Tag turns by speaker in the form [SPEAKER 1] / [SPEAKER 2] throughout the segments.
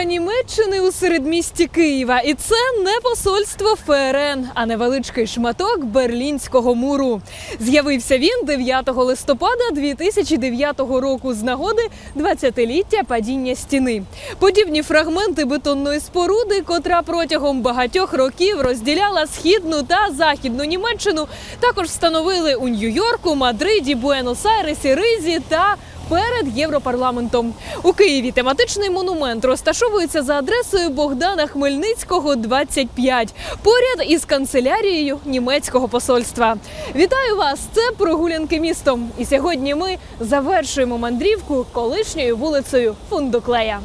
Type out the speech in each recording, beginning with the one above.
[SPEAKER 1] Столиця Німеччини у середмісті Києва, і це не посольство ФРН, а невеличкий шматок Берлінського муру. З'явився він 9 листопада 2009 року з нагоди 20-ліття падіння стіни. Подібні фрагменти бетонної споруди, котра протягом багатьох років розділяла східну та західну Німеччину, також встановили у Нью-Йорку, Мадриді, Буенос-Айресі, Ризі та перед Європарламентом. У Києві тематичний монумент розташовується за адресою Богдана Хмельницького, 25, поряд із канцелярією німецького посольства. Вітаю вас! Це прогулянки містом. І сьогодні ми завершуємо мандрівку колишньою вулицею Фундуклея.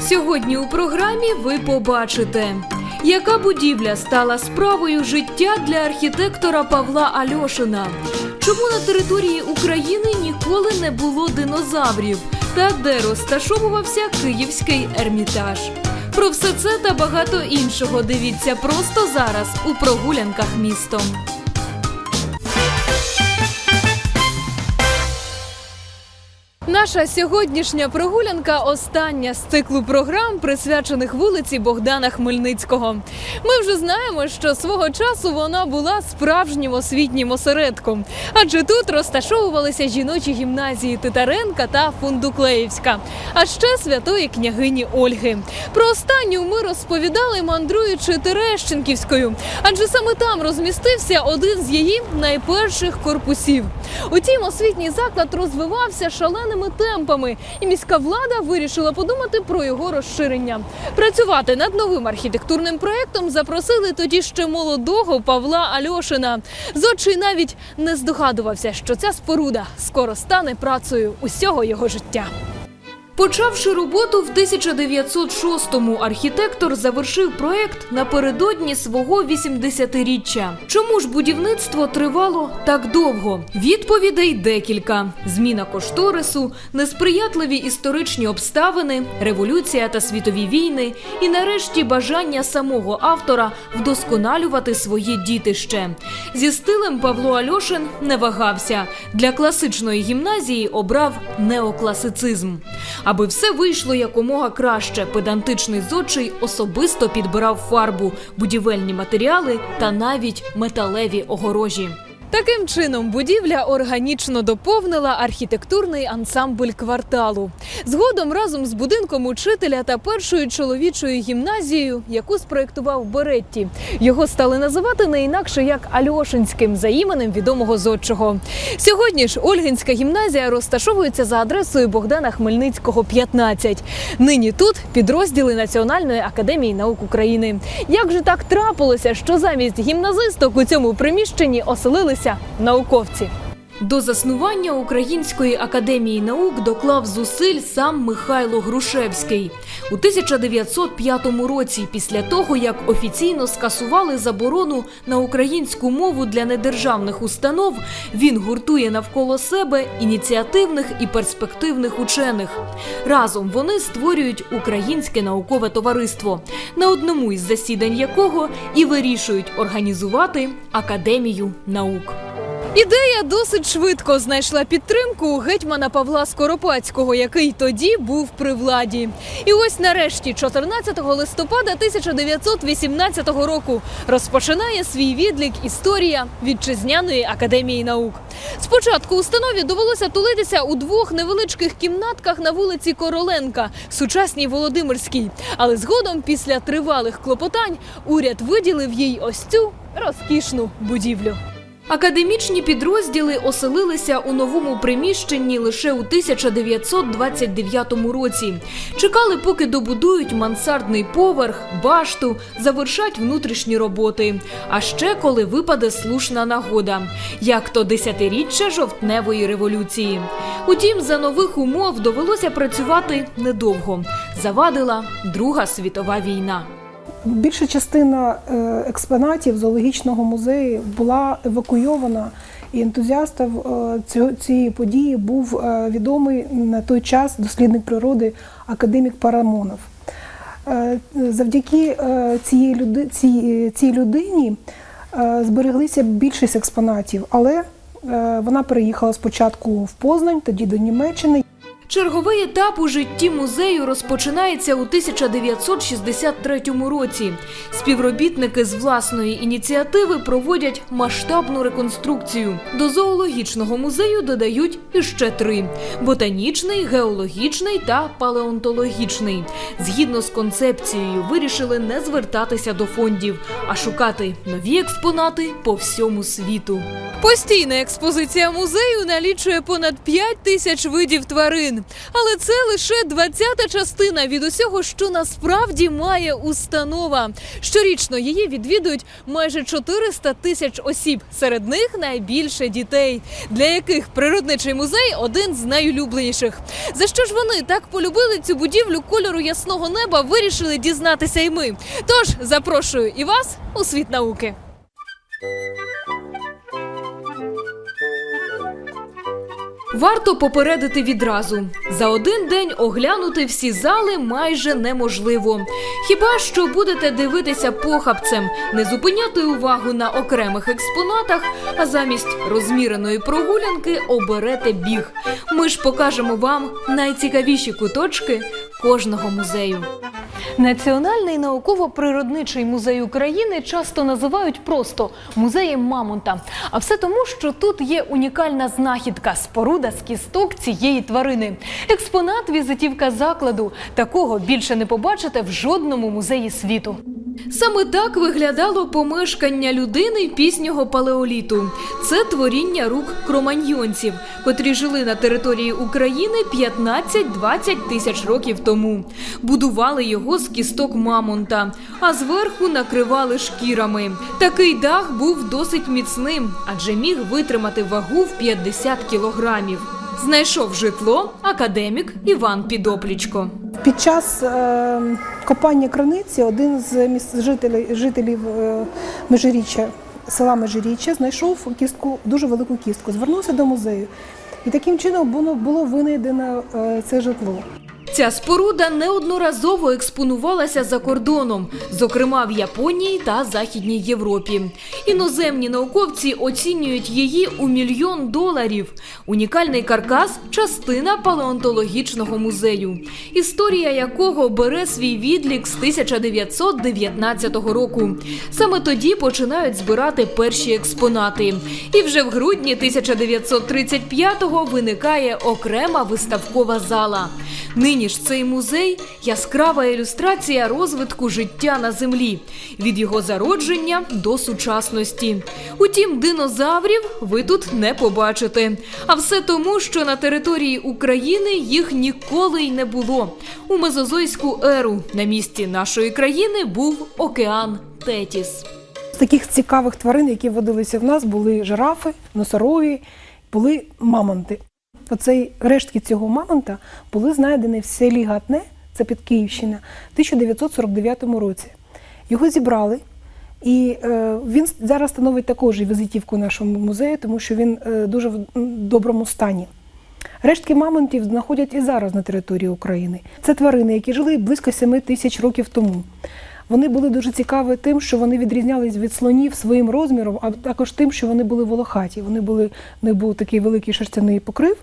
[SPEAKER 1] Сьогодні у програмі ви побачите, яка будівля стала справою життя для архітектора Павла Альошина. Чому на території України ніколи не було динозаврів та де розташовувався Київський ермітаж? Про все це та багато іншого дивіться просто зараз у прогулянках містом. Наша сьогоднішня прогулянка остання з циклу програм, присвячених вулиці Богдана Хмельницького. Ми вже знаємо, що свого часу вона була справжнім освітнім осередком, адже тут розташовувалися жіночі гімназії Титаренка та Фундуклеївська, а ще святої княгині Ольги. Про останню ми розповідали, мандруючи Терещенківською, адже саме там розмістився один з її найперших корпусів. Утім, освітній заклад розвивався шаленими темпами, і міська влада вирішила подумати про його розширення. Працювати над новим архітектурним проєктом запросили тоді ще молодого Павла Альошина. Зодчий навіть не здогадувався, що ця споруда скоро стане працею усього його життя. Почавши роботу в 1906-му, архітектор завершив проект напередодні свого 80-річчя. Чому ж будівництво тривало так довго? Відповідей декілька: зміна кошторису, несприятливі історичні обставини, революція та світові війни, і нарешті бажання самого автора вдосконалювати своє дітище. Зі стилем Павло Альошин не вагався. Для класичної гімназії обрав неокласицизм. Аби все вийшло якомога краще, педантичний зодчий особисто підбирав фарбу, будівельні матеріали та навіть металеві огорожі. Таким чином, будівля органічно доповнила архітектурний ансамбль кварталу. Згодом разом з будинком учителя та першою чоловічою гімназією, яку спроектував Беретті, його стали називати не інакше як Альошинським за іменем відомого зодчого. Сьогодні ж Ольгинська гімназія розташовується за адресою Богдана Хмельницького, 15. Нині тут підрозділи Національної академії наук України. Як же так трапилося, що замість гімназисток у цьому приміщенні оселилися науковці? До заснування Української академії наук доклав зусиль сам Михайло Грушевський у 1905 році, після того як офіційно скасували заборону на українську мову для недержавних установ, він гуртує навколо себе ініціативних і перспективних учених. Разом вони створюють українське наукове товариство, на одному із засідань якого і вирішують організувати академію наук. Ідея досить швидко знайшла підтримку гетьмана Павла Скоропадського, який тоді був при владі. І ось нарешті, 14 листопада 1918 року, розпочинає свій відлік історія вітчизняної академії наук. Спочатку установі довелося тулитися у двох невеличких кімнатках на вулиці Короленка, сучасній Володимирській. Але згодом, після тривалих клопотань, уряд виділив їй ось цю розкішну будівлю. Академічні підрозділи оселилися у новому приміщенні лише у 1929 році. Чекали, поки добудують мансардний поверх, башту, завершать внутрішні роботи. А ще коли випаде слушна нагода, як то десятиріччя жовтневої революції. Утім, за нових умов довелося працювати недовго. Завадила Друга світова війна.
[SPEAKER 2] Більша частина е, експонатів зоологічного музею була евакуйована, і ентузіастом е, цієї події був е, відомий на той час дослідник природи академік Парамонов. Завдяки цій, людині збереглися більшість експонатів, але вона переїхала спочатку в Познань, тоді до Німеччини.
[SPEAKER 1] Черговий етап у житті музею розпочинається у 1963 році. Співробітники з власної ініціативи проводять масштабну реконструкцію. До зоологічного музею додають іще три: ботанічний, геологічний та палеонтологічний. Згідно з концепцією, вирішили не звертатися до фондів, а шукати нові експонати по всьому світу. Постійна експозиція музею налічує понад 5 тисяч видів тварин. Але це лише 20-та частина від усього, що насправді має установа. Щорічно її відвідують майже 400 тисяч осіб. Серед них найбільше дітей, для яких природничий музей один з найулюбленіших. За що ж вони так полюбили цю будівлю кольору ясного неба, вирішили дізнатися й ми. Тож запрошую і вас у світ науки. Варто попередити відразу: за один день оглянути всі зали майже неможливо. Хіба що будете дивитися похабцем, не зупиняти увагу на окремих експонатах, а замість розміреної прогулянки оберете біг. Ми ж покажемо вам найцікавіші куточки кожного музею. Національний науково-природничий музей України часто називають просто музеєм Мамонта. А все тому, що тут є унікальна знахідка споруда з кісток цієї тварини. Експонат візитівка закладу. Такого більше не побачите в жодному музеї світу. Саме так виглядало помешкання людини пізнього палеоліту. Це творіння рук кроманьйонців, котрі жили на території України 15-20 тисяч років тому. Будували його з кісток мамонта, а зверху накривали шкірами. Такий дах був досить міцним, адже міг витримати вагу в 50 кілограмів. Знайшов житло академік Іван Підоплічко.
[SPEAKER 2] Під час е, копання криниці один з жителів, жителів Межиріччя, села Межиріччя знайшов кістку, дуже велику кістку, звернувся до музею. І таким чином було, було винайдено е, це житло.
[SPEAKER 1] Ця споруда неодноразово експонувалася за кордоном, зокрема в Японії та Західній Європі. Іноземні науковці оцінюють її у мільйон доларів. Унікальний каркас частина палеонтологічного музею, історія якого бере свій відлік з 1919 року. Саме тоді починають збирати перші експонати. І вже в грудні 1935-го виникає окрема виставкова зала. Нині ж цей музей яскрава ілюстрація розвитку життя на землі від його зародження до сучасності. Утім, динозаврів ви тут не побачите. А все тому, що на території України їх ніколи й не було. У мезозойську еру на місці нашої країни був океан Тетіс.
[SPEAKER 2] З таких цікавих тварин, які водилися в нас, були жирафи, носороги, були мамонти. Оцей рештки цього мамонта були знайдені в селі Гатне, це під Київщина, в 1949 році. Його зібрали, і е, він зараз становить також візитівку нашому музею, тому що він е, дуже в доброму стані. Рештки мамонтів знаходять і зараз на території України. Це тварини, які жили близько 7 тисяч років тому. Вони були дуже цікаві тим, що вони відрізнялись від слонів своїм розміром, а також тим, що вони були волохаті. Вони були, них був такий великий шерстяний покрив,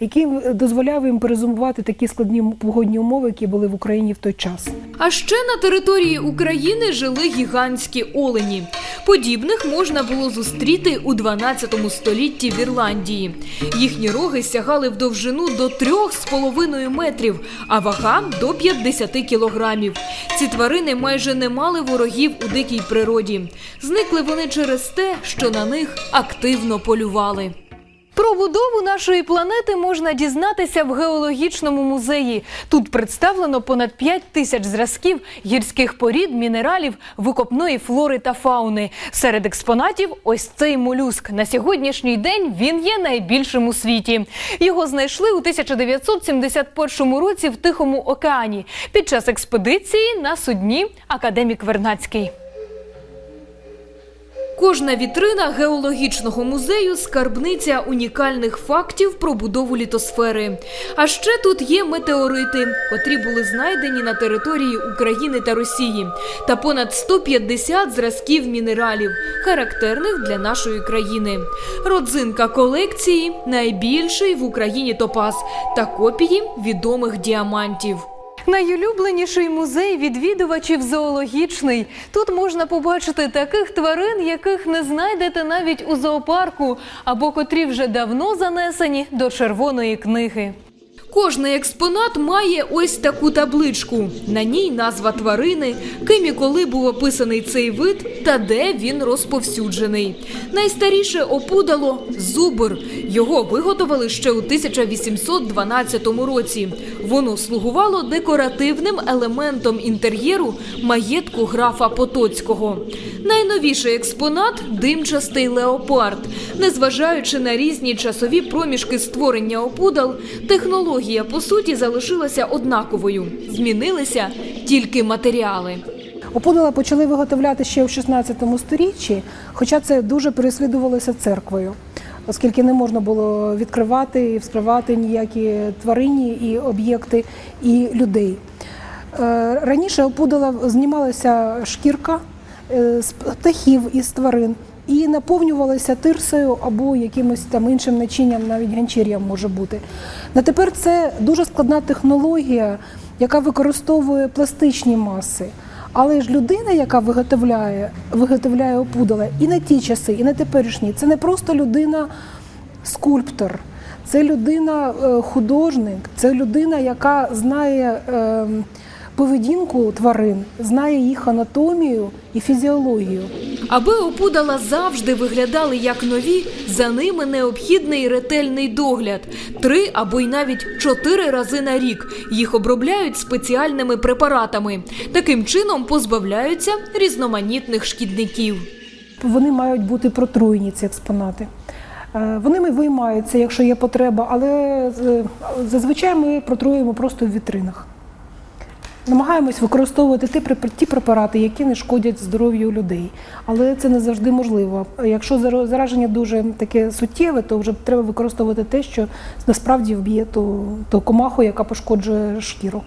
[SPEAKER 2] який дозволяв їм перезумувати такі складні погодні умови, які були в Україні в той час.
[SPEAKER 1] А ще на території України жили гігантські олені. Подібних можна було зустріти у 12 столітті в Ірландії. Їхні роги сягали в довжину до 3,5 метрів, а вага до 50 кілограмів. Ці тварини майже не мали ворогів у дикій природі. Зникли вони через те, що на них активно полювали. Про будову нашої планети можна дізнатися в геологічному музеї. Тут представлено понад 5 тисяч зразків гірських порід, мінералів, викопної флори та фауни. Серед експонатів ось цей молюск. На сьогоднішній день він є найбільшим у світі. Його знайшли у 1971 році в Тихому океані під час експедиції на судні Академік Вернацький. Кожна вітрина геологічного музею скарбниця унікальних фактів про будову літосфери. А ще тут є метеорити, котрі були знайдені на території України та Росії, та понад 150 зразків мінералів, характерних для нашої країни. Родзинка колекції найбільший в Україні топаз та копії відомих діамантів. Найулюбленіший музей відвідувачів зоологічний. Тут можна побачити таких тварин, яких не знайдете навіть у зоопарку, або котрі вже давно занесені до червоної книги. Кожний експонат має ось таку табличку. На ній назва тварини, ким і коли був описаний цей вид та де він розповсюджений. Найстаріше опудало зубр. Його виготовили ще у 1812 році. Воно слугувало декоративним елементом інтер'єру маєтку графа Потоцького. Найновіший експонат димчастий леопард. Незважаючи на різні часові проміжки створення опудал, технологія по суті залишилася однаковою. Змінилися тільки матеріали.
[SPEAKER 2] Опудала почали виготовляти ще в 16 сторіччі, хоча це дуже переслідувалося церквою, оскільки не можна було відкривати і вскривати ніякі тварині і об'єкти і людей. Е, Раніше опудала знімалася шкірка е, з птахів і з тварин і наповнювалася тирсою або якимось там іншим начинням, навіть ганчір'ям може бути. На тепер це дуже складна технологія, яка використовує пластичні маси. Але ж людина, яка виготовляє, виготовляє опудала і на ті часи, і на теперішні, це не просто людина скульптор, це людина е, це людина, яка знає е, поведінку тварин, знає їх анатомію і фізіологію.
[SPEAKER 1] Аби опудала завжди виглядали як нові, за ними необхідний ретельний догляд три або й навіть чотири рази на рік. Їх обробляють спеціальними препаратами. Таким чином позбавляються різноманітних шкідників.
[SPEAKER 2] Вони мають бути протруєні, ці експонати. Е, Вони ми виймаються, якщо є потреба, але е, зазвичай ми протруємо просто в вітринах. Намагаємось використовувати ті препарати, які не шкодять здоров'ю людей. Але це не завжди можливо. Якщо зараження дуже таке суттєве, то вже треба використовувати те, що насправді вб'є ту, ту комаху, яка пошкоджує шкіру.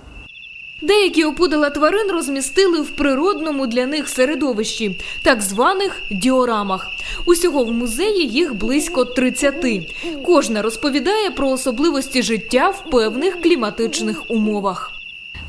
[SPEAKER 1] Деякі опудала тварин розмістили в природному для них середовищі, так званих діорамах. Усього в музеї їх близько 30. Кожна розповідає про особливості життя в певних кліматичних умовах.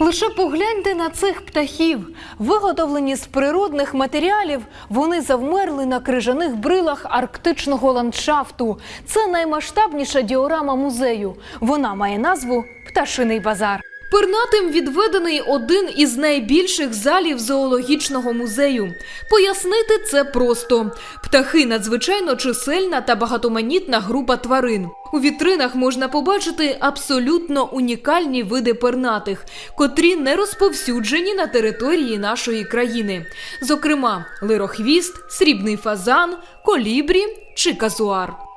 [SPEAKER 1] Лише погляньте на цих птахів. Виготовлені з природних матеріалів, вони завмерли на крижаних брилах арктичного ландшафту. Це наймасштабніша діорама музею. Вона має назву Пташиний базар. Пернатим відведений один із найбільших залів зоологічного музею. Пояснити це просто: птахи надзвичайно чисельна та багатоманітна група тварин. У вітринах можна побачити абсолютно унікальні види пернатих, котрі не розповсюджені на території нашої країни. Зокрема, лирохвіст, срібний фазан, колібрі чи казуар.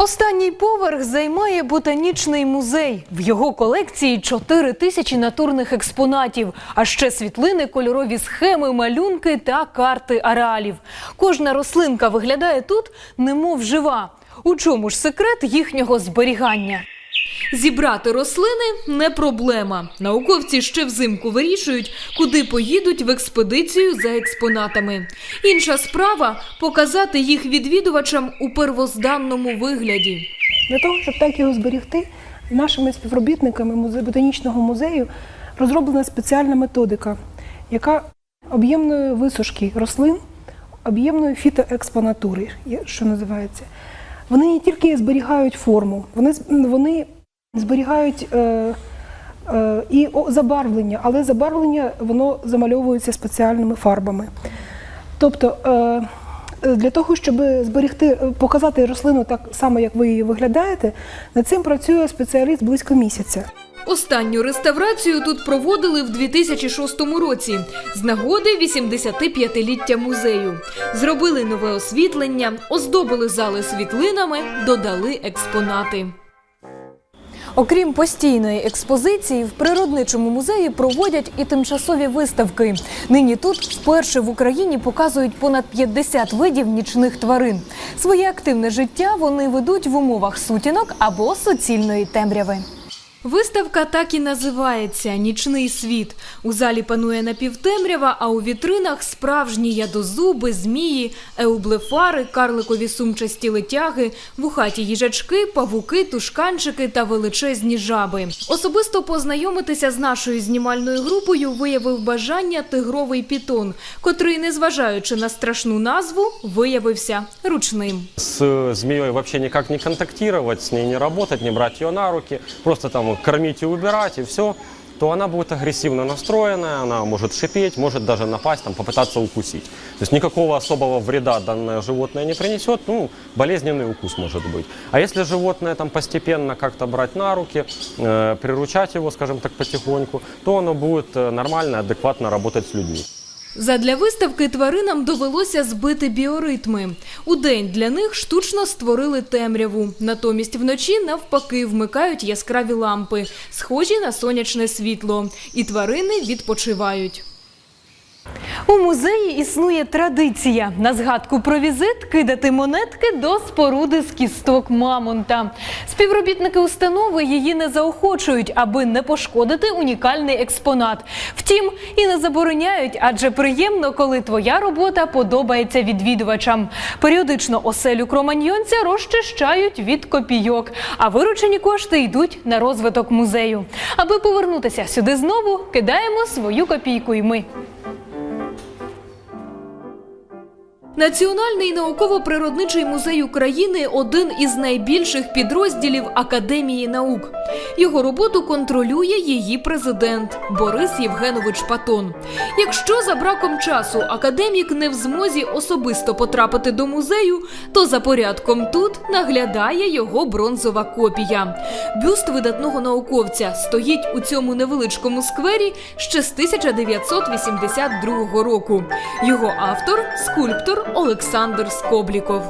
[SPEAKER 1] Останній поверх займає ботанічний музей. В його колекції 4 тисячі натурних експонатів, а ще світлини, кольорові схеми, малюнки та карти ареалів. Кожна рослинка виглядає тут, немов жива. У чому ж секрет їхнього зберігання? Зібрати рослини не проблема. Науковці ще взимку вирішують, куди поїдуть в експедицію за експонатами. Інша справа показати їх відвідувачам у первозданному вигляді.
[SPEAKER 2] Для того, щоб так його зберігти, нашими співробітниками ботанічного музею розроблена спеціальна методика, яка об'ємної висушки рослин, об'ємної фітоекспонатури, що називається. Вони не тільки зберігають форму, вони, вони зберігають е, е, і забарвлення, але забарвлення воно замальовується спеціальними фарбами. Тобто е, для того, щоб зберегти, е, показати рослину так само, як ви її виглядаєте, над цим працює спеціаліст близько місяця.
[SPEAKER 1] Останню реставрацію тут проводили в 2006 році з нагоди 85-ліття музею. Зробили нове освітлення, оздобили зали світлинами, додали експонати. Окрім постійної експозиції, в природничому музеї проводять і тимчасові виставки. Нині тут вперше в Україні показують понад 50 видів нічних тварин. Своє активне життя вони ведуть в умовах сутінок або суцільної темряви. Виставка так і називається Нічний світ. У залі панує напівтемрява, а у вітринах справжні ядозуби, змії, еублефари, карликові сумчасті летяги, вухаті їжачки, павуки, тушканчики та величезні жаби. Особисто познайомитися з нашою знімальною групою виявив бажання тигровий пітон, котрий, незважаючи на страшну назву, виявився ручним.
[SPEAKER 3] Э, змеей вообще никак не контактировать, с ней не работать, не брать ее на руки, просто там кормить и убирать, и все, то она будет агрессивно настроенная, она может шипеть, может даже напасть, там, попытаться укусить. То есть никакого особого вреда данное животное не принесет, ну, болезненный укус может быть. А если животное там постепенно как-то брать на руки, э, приручать его, скажем так, потихоньку, то оно будет э, нормально, адекватно работать с людьми.
[SPEAKER 1] Задля виставки тваринам довелося збити біоритми. У день для них штучно створили темряву. Натомість вночі навпаки вмикають яскраві лампи, схожі на сонячне світло. І тварини відпочивають. У музеї існує традиція на згадку про візит кидати монетки до споруди з кісток мамонта. Співробітники установи її не заохочують, аби не пошкодити унікальний експонат. Втім, і не забороняють, адже приємно, коли твоя робота подобається відвідувачам. Періодично оселю кроманьйонця розчищають від копійок, а виручені кошти йдуть на розвиток музею. Аби повернутися сюди знову, кидаємо свою копійку й ми. Національний науково-природничий музей України один із найбільших підрозділів Академії наук. Його роботу контролює її президент Борис Євгенович Патон. Якщо за браком часу академік не в змозі особисто потрапити до музею, то за порядком тут наглядає його бронзова копія. Бюст видатного науковця стоїть у цьому невеличкому сквері ще з 1982 року. Його автор скульптор Олександр Скобліков.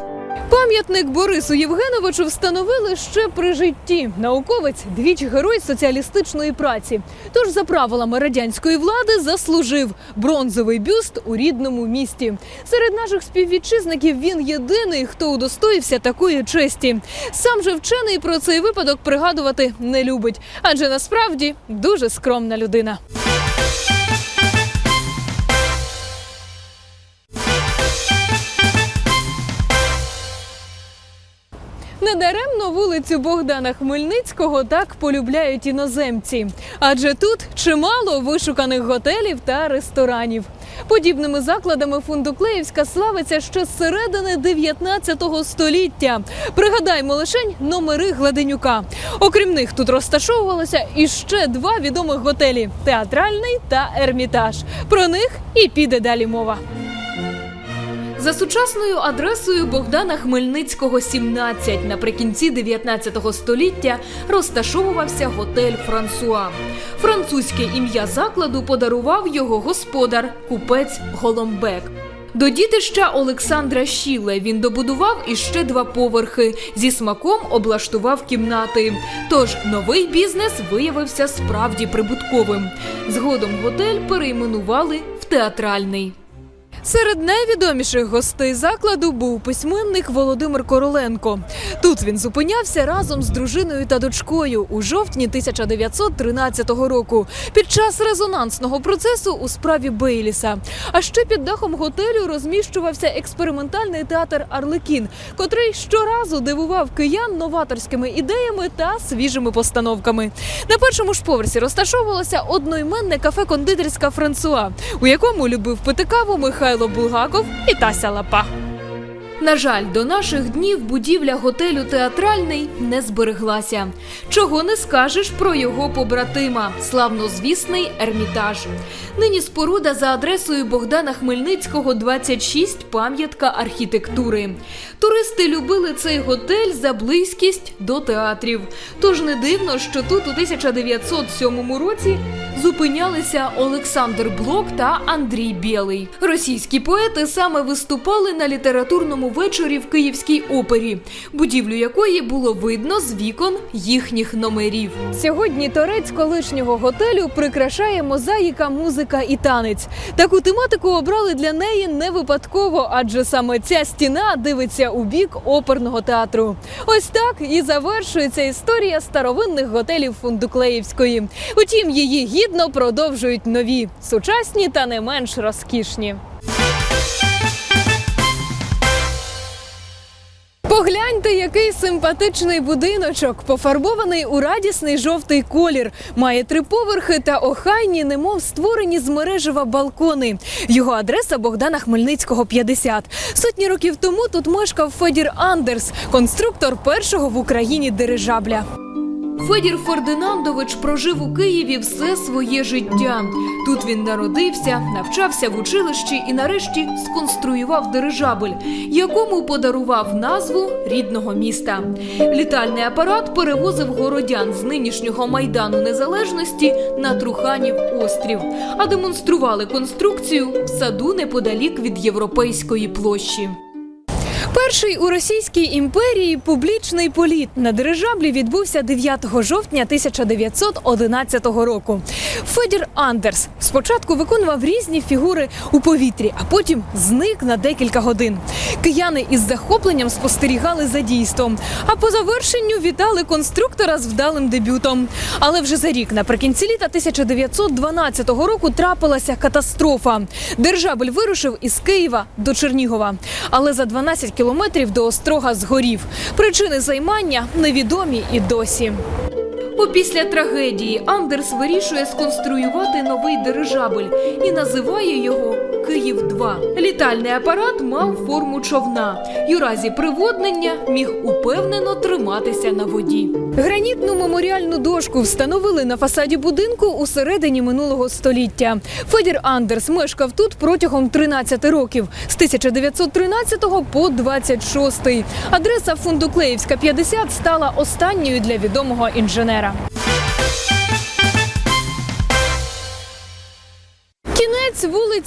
[SPEAKER 1] Пам'ятник Борису Євгеновичу встановили ще при житті. Науковець двічі герой соціалістичної праці. Тож за правилами радянської влади заслужив бронзовий бюст у рідному місті. Серед наших співвітчизників він єдиний, хто удостоївся такої честі. Сам же вчений про цей випадок пригадувати не любить, адже насправді дуже скромна людина. Недаремно вулицю Богдана Хмельницького так полюбляють іноземці, адже тут чимало вишуканих готелів та ресторанів. Подібними закладами Фундуклеївська славиться ще з середини 19 століття. Пригадаймо лишень номери Гладенюка. Окрім них тут розташовувалося іще два відомих готелі театральний та ермітаж. Про них і піде далі мова. За сучасною адресою Богдана Хмельницького, 17, наприкінці 19 століття розташовувався готель Франсуа. Французьке ім'я закладу подарував його господар, купець Голомбек. До дітища Олександра Щіле він добудував іще два поверхи. Зі смаком облаштував кімнати. Тож новий бізнес виявився справді прибутковим. Згодом готель перейменували в театральний. Серед найвідоміших гостей закладу був письменник Володимир Короленко. Тут він зупинявся разом з дружиною та дочкою у жовтні 1913 року під час резонансного процесу у справі Бейліса. А ще під дахом готелю розміщувався експериментальний театр Арлекін, котрий щоразу дивував киян новаторськими ідеями та свіжими постановками. На першому ж поверсі розташовувалося одноіменне кафе-кондитерська Франсуа, у якому любив пити каву Михайло Булгаков і Тася Лапа. На жаль, до наших днів будівля готелю театральний не збереглася. Чого не скажеш про його побратима, славнозвісний ермітаж. Нині споруда за адресою Богдана Хмельницького, 26, пам'ятка архітектури. Туристи любили цей готель за близькість до театрів. Тож не дивно, що тут у 1907 році зупинялися Олександр Блок та Андрій Білий. Російські поети саме виступали на літературному вечорі в Київській опері, будівлю якої було видно з вікон їхніх номерів. Сьогодні торець колишнього готелю прикрашає мозаїка, музика і танець. Таку тематику обрали для неї не випадково, адже саме ця стіна дивиться у бік оперного театру. Ось так і завершується історія старовинних готелів Фундуклеївської. Утім, її гідно продовжують нові, сучасні та не менш розкішні. Погляньте, який симпатичний будиночок, пофарбований у радісний жовтий колір, має три поверхи та охайні, немов створені з мережева балкони. Його адреса Богдана Хмельницького 50. Сотні років тому тут мешкав Федір Андерс, конструктор першого в Україні дирижабля. Федір Фердинандович прожив у Києві все своє життя. Тут він народився, навчався в училищі і нарешті сконструював дирижабель, якому подарував назву рідного міста. Літальний апарат перевозив городян з нинішнього майдану незалежності на Труханів острів, а демонстрували конструкцію в саду неподалік від європейської площі. Перший у Російській імперії публічний політ на дирижаблі відбувся 9 жовтня 1911 року. Федір Андерс спочатку виконував різні фігури у повітрі, а потім зник на декілька годин. Кияни із захопленням спостерігали за дійством, а по завершенню вітали конструктора з вдалим дебютом. Але вже за рік, наприкінці літа 1912 року, трапилася катастрофа. Дирижабль вирушив із Києва до Чернігова, але за 12 кілометрів до острога згорів. Причини займання невідомі і досі. Опісля трагедії Андерс вирішує сконструювати новий дирижабель і називає його Київ 2 Літальний апарат мав форму човна і у разі приводнення міг упевнено триматися на воді. Гранітну меморіальну дошку встановили на фасаді будинку у середині минулого століття. Федір Андерс мешкав тут протягом 13 років з 1913 по 26. Адреса Фундуклеївська 50 стала останньою для відомого інженера.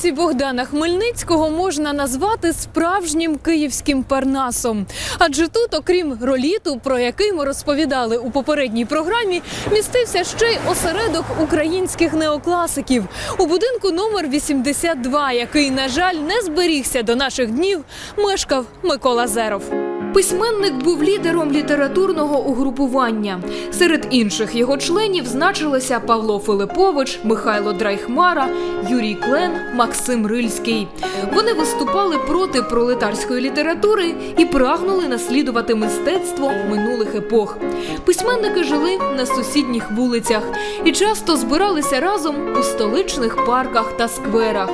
[SPEAKER 1] Вулиці Богдана Хмельницького можна назвати справжнім київським парнасом. Адже тут, окрім роліту, про який ми розповідали у попередній програмі, містився ще й осередок українських неокласиків у будинку номер 82, який, на жаль, не зберігся до наших днів, мешкав Микола Зеров. Письменник був лідером літературного угрупування. Серед інших його членів значилися Павло Филипович, Михайло Драйхмара, Юрій Клен, Максим Рильський. Вони виступали проти пролетарської літератури і прагнули наслідувати мистецтво минулих епох. Письменники жили на сусідніх вулицях і часто збиралися разом у столичних парках та скверах.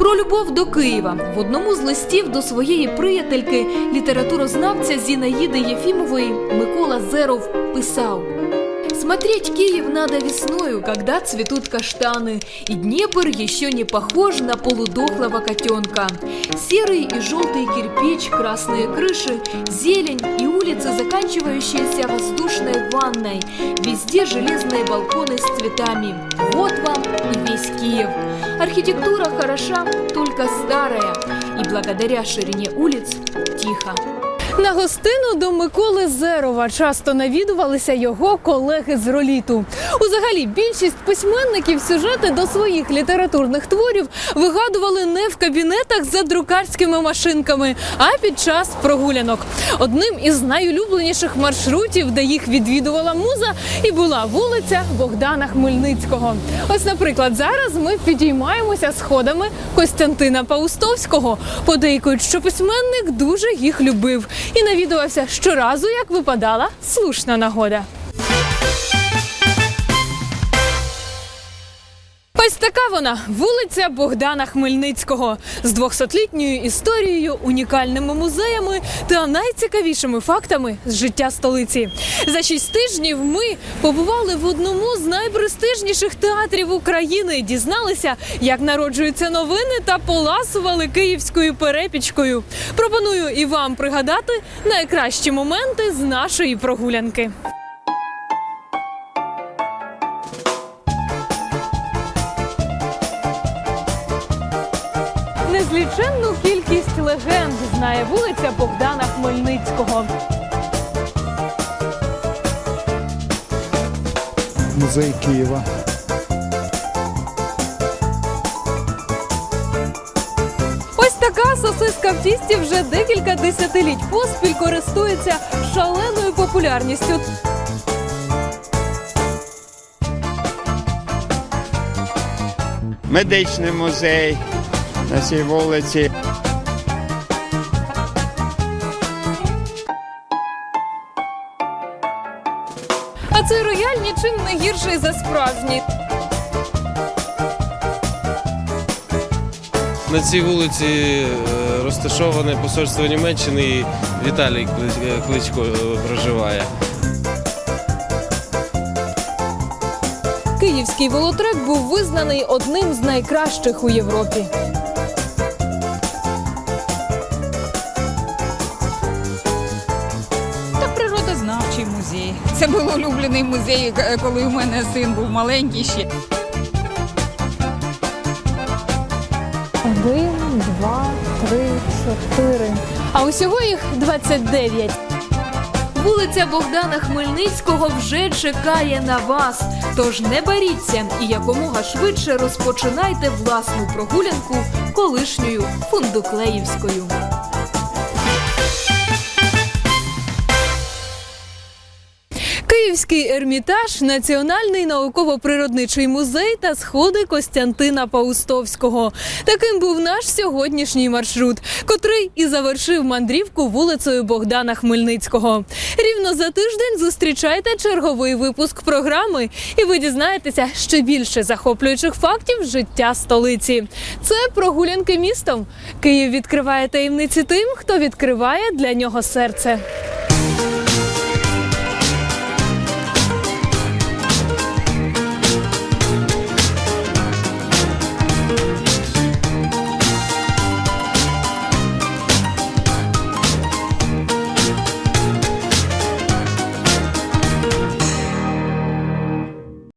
[SPEAKER 1] Про любов до Києва в одному з листів до своєї приятельки літературознавця Зінаїди Єфімової Микола Зеров писав. Смотреть Киев надо весною, когда цветут каштаны, и Днепр еще не похож на полудохлого котенка. Серый и желтый кирпич, красные крыши, зелень и улицы, заканчивающиеся воздушной ванной. Везде железные балконы с цветами. Вам весь Киев. Архитектура хороша, только старая, и благодаря ширине улиц тихо. На гостину до Миколи Зерова часто навідувалися його колеги з роліту. Узагалі, більшість письменників сюжети до своїх літературних творів вигадували не в кабінетах за друкарськими машинками, а під час прогулянок. Одним із найулюбленіших маршрутів, де їх відвідувала муза, і була вулиця Богдана Хмельницького. Ось, наприклад, зараз ми підіймаємося сходами Костянтина Паустовського. Подейкують, що письменник дуже їх любив і навідувався щоразу, як випадала слушна нагода. Така вона вулиця Богдана Хмельницького з 200-літньою історією, унікальними музеями та найцікавішими фактами з життя столиці. За шість тижнів ми побували в одному з найпрестижніших театрів України, дізналися, як народжуються новини та поласували київською перепічкою. Пропоную і вам пригадати найкращі моменти з нашої прогулянки. Незліченну кількість кількість легенд знає вулиця Богдана Хмельницького.
[SPEAKER 4] музей Києва.
[SPEAKER 1] Ось така сосиска в тісті вже декілька десятиліть поспіль користується шаленою популярністю.
[SPEAKER 5] медичний музей на цій вулиці.
[SPEAKER 1] А цей рояль нічим не гірший за справжній.
[SPEAKER 6] На цій вулиці е, розташоване посольство Німеччини і Віталій е, Кличко е, проживає.
[SPEAKER 1] Київський волотрек був визнаний одним з найкращих у Європі.
[SPEAKER 7] Це був улюблений музей, е, коли у мене син був маленький ще.
[SPEAKER 1] Один, два, три, чотири. А усього їх 29. Вулиця Богдана Хмельницького вже чекає на вас. Тож не боріться і якомога швидше розпочинайте власну прогулянку колишньою фундуклеївською. Київський ермітаж, Національний науково-природничий музей та сходи Костянтина Паустовського. Таким був наш сьогоднішній маршрут, котрий і завершив мандрівку вулицею Богдана Хмельницького. Рівно за тиждень зустрічайте черговий випуск програми, і ви дізнаєтеся ще більше захоплюючих фактів життя столиці. Це прогулянки містом. Київ відкриває таємниці тим, хто відкриває для нього серце.